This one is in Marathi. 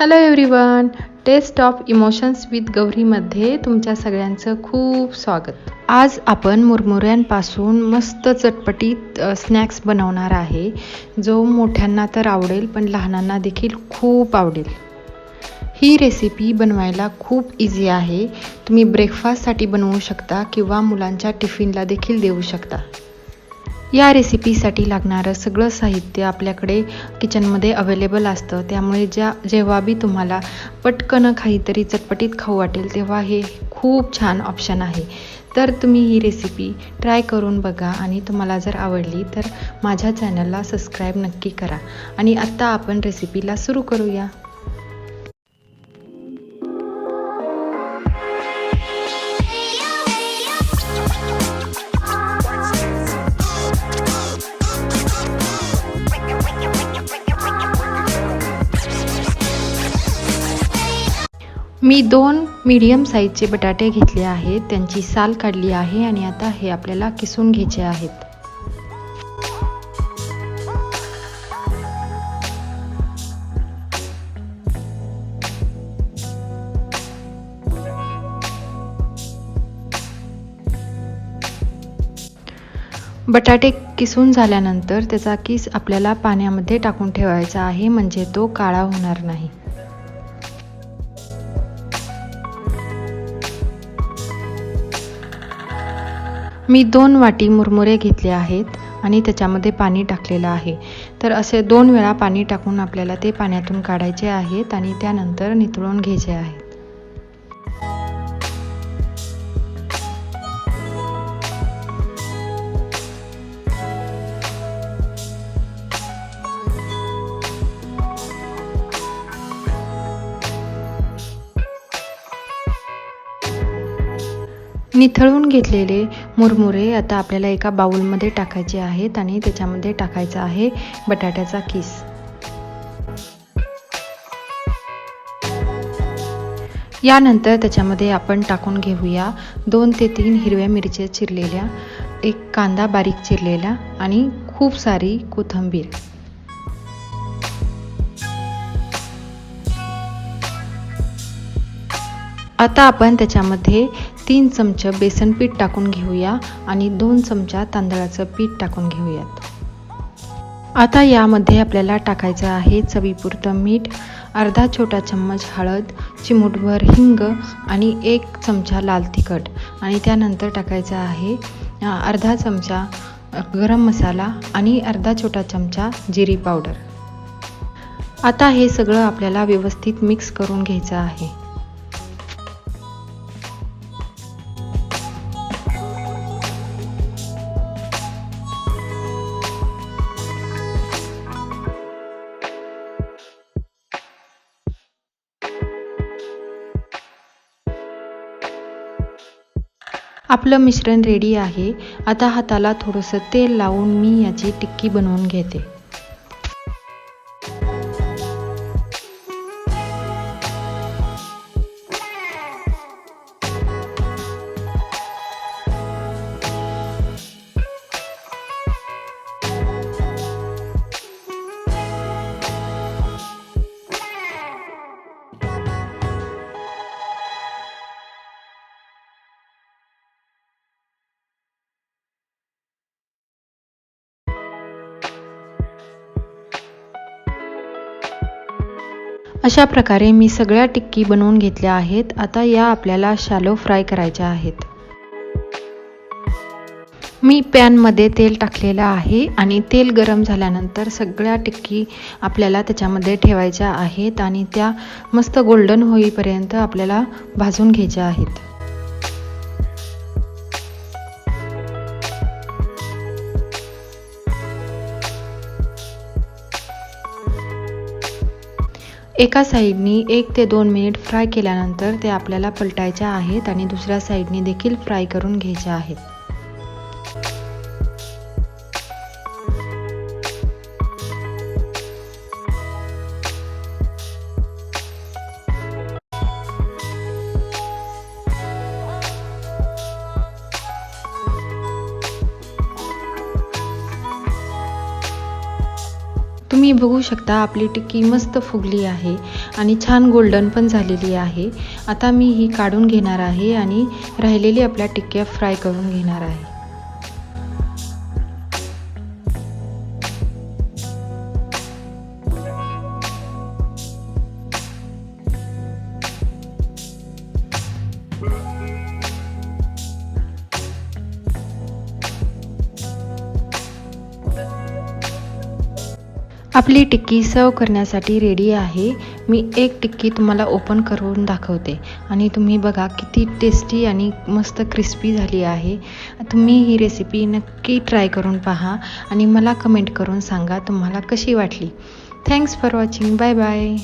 Hello everyone taste of emotions with गौरीमध्ये तुमच्या सगळ्यांचं खूप स्वागत. आज आपण मुरमुऱ्यांपासून मस्त चटपटीत स्नॅक्स बनवणार आहे जो मोठ्यांना तर आवडेल पण लहानांना देखील खूप आवडेल. ही रेसिपी बनवायला खूप इझी आहे. तुम्ही ब्रेकफास्टसाठी बनवू शकता किंवा मुलांच्या टिफिनला देखील देऊ शकता. या रेसिपीसाठी लागणारं सगळं साहित्य आपल्याकडे किचनमध्ये अवेलेबल असतं. त्यामुळे ज्या जेव्हा बी तुम्हाला पटकन काहीतरी चटपटीत खाऊ वाटेल तेव्हा हे खूप छान ऑप्शन आहे. तर तुम्ही ही रेसिपी ट्राय करून बघा आणि तुम्हाला जर आवडली तर माझ्या चॅनलला सबस्क्राईब नक्की करा. आणि आत्ता आपण रेसिपीला सुरू करूया. मी दोन मीडियम साईजचे बटाटे घेतले आहेत. त्यांची साल काढली आहे आणि आता हे आपल्याला किसून घ्यायचे आहेत. बटाटे किसून झाल्यानंतर त्याचा किस आपल्याला पाण्यामध्ये टाकून ठेवायचा आहे. म्हणजे तो काळा होणार नाही. मी दोन वाटी मुरमुरे घेतले आहेत आणि त्याच्यामध्ये पाणी टाकलेलं आहे. तर असे दोन वेळा पाणी टाकून आपल्याला ते पाण्यातून काढायचे आहेत आणि त्यानंतर नितळून घ्यायचे आहेत निथळून घेतलेले मुरमुरे आता आपल्याला एका बाउलमध्ये टाकायचे आहेत आणि त्याच्यामध्ये टाकायचा आहे बटाट्याचा किस. यानंतर त्याच्यामध्ये आपण टाकून घेऊया दोन ते तीन हिरव्या मिरच्या चिरलेल्या एक कांदा बारीक चिरलेला आणि खूप सारी कोथिंबीर. आता आपण त्याच्यामध्ये तीन चमचे बेसन पीठ टाकून घेऊया आणि दोन चमचा तांदळाचं पीठ टाकून घेऊयात. आता यामध्ये आपल्याला टाकायचं आहे चवीपुरतं मीठ अर्धा छोटा चम्मच हळद चिमूटभर हिंग आणि एक चमचा लाल तिखट. आणि त्यानंतर टाकायचं आहे अर्धा चमचा गरम मसाला आणि अर्धा छोटा चमचा जिरी पावडर. आता हे सगळं आपल्याला व्यवस्थित मिक्स करून घ्यायचं आहे. आपलं मिश्रण रेडी आहे. आता हाताला थोडंसं तेल लावून मी याची टिक्की बनवून घेते. अशा प्रकारे मी सगळ्या टिक्की बनवून घेतल्या आहेत. आता या आपल्याला शॅलो फ्राय करायच्या आहेत. मी पॅनमध्ये तेल टाकलेलं आहे आणि तेल गरम झाल्यानंतर सगळ्या टिक्की आपल्याला त्याच्यामध्ये ठेवायच्या आहेत आणि त्या मस्त गोल्डन होईपर्यंत आपल्याला भाजून घ्यायच्या आहेत. एका साईडनी एक ते दोन मिनिट फ्राय केल्यानंतर ते आपल्याला पलटायच्या आहेत आणि दुसऱ्या साईडनी देखील फ्राय करून घ्यायच्या आहेत. तुम्ही बघू शकता आपली टिक्की मस्त फुगली आहे आणि छान गोल्डन पण झालेली आहे. आता मी ही काढून घेणार आहे आणि राहिलेली आपल्या टिक्क्या फ्राय करून घेणार आहे. आपली टिक्की सर्व करण्यासाठी रेडी आहे. मी एक टिक्की तुम्हाला ओपन करून दाखवते. आणि तुम्ही बघा किती टेस्टी आणि मस्त क्रिस्पी झाली आहे. तुम्ही ही रेसिपी नक्की ट्राय करून पहा आणि मला कमेंट करून सांगा तुम्हाला कशी वाटली. Thanks for watching bye bye